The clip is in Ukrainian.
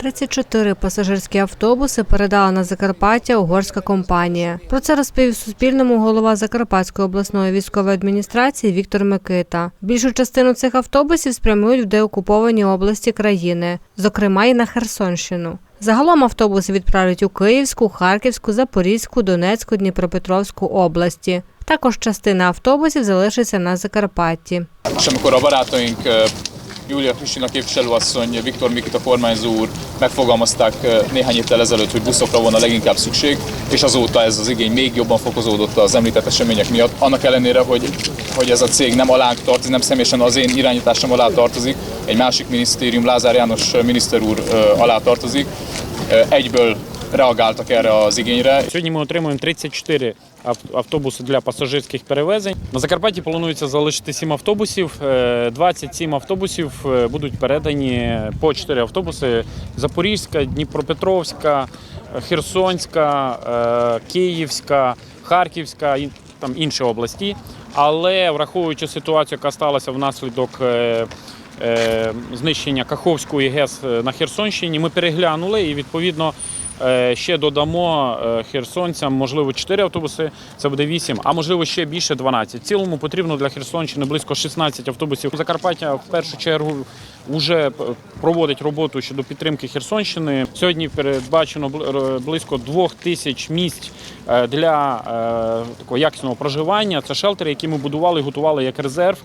34 пасажирські автобуси передала на Закарпаття угорська компанія. Про це розповів Суспільному голова Закарпатської обласної військової адміністрації Віктор Микита. Більшу частину цих автобусів спрямують в деокуповані області країни, зокрема і на Херсонщину. Загалом автобуси відправлять у Київську, Харківську, Запорізьку, Донецьку, Дніпропетровську області. Також частина автобусів залишиться на Закарпатті. A Júlia Kristina képviselőasszony, Viktor Mikita kormányzó úr megfogalmazták eh, néhány héttel ezelőtt, hogy buszokra volna leginkább szükség, és azóta ez az igény még jobban fokozódott az említett események miatt. Annak ellenére, hogy, hogy ez a cég nem alánk tartozik, nem személyesen az én irányításom alá tartozik, egy másik minisztérium, Lázár János miniszter úr eh, alá tartozik, eh, egyből reagáltak erre az Сьогодні ми отримуємо 34 ав- автобуси для пасажирських перевезень. На Закарпатті планується залишити 7 автобусів. Е, 27 автобусів е, будуть передані по 4 автобуси: Запорізька, Дніпропетровська, е, Херсонська, е, Київська, Харківська і там інші області. Але враховуючи ситуацію, яка сталася внаслідок. е, е, Знищення Каховської ГЕС е, на Херсонщині ми переглянули і відповідно Е, Ще додамо е, херсонцям, можливо, 4 автобуси, це буде 8, а можливо ще більше 12. В цілому потрібно для Херсонщини близько 16 автобусів. Закарпаття в першу чергу вже проводить роботу щодо підтримки Херсонщини. Сьогодні передбачено близько 2 тисяч місць е, для е, такого якісного проживання. Це шелтери, які ми будували і готували як резерв.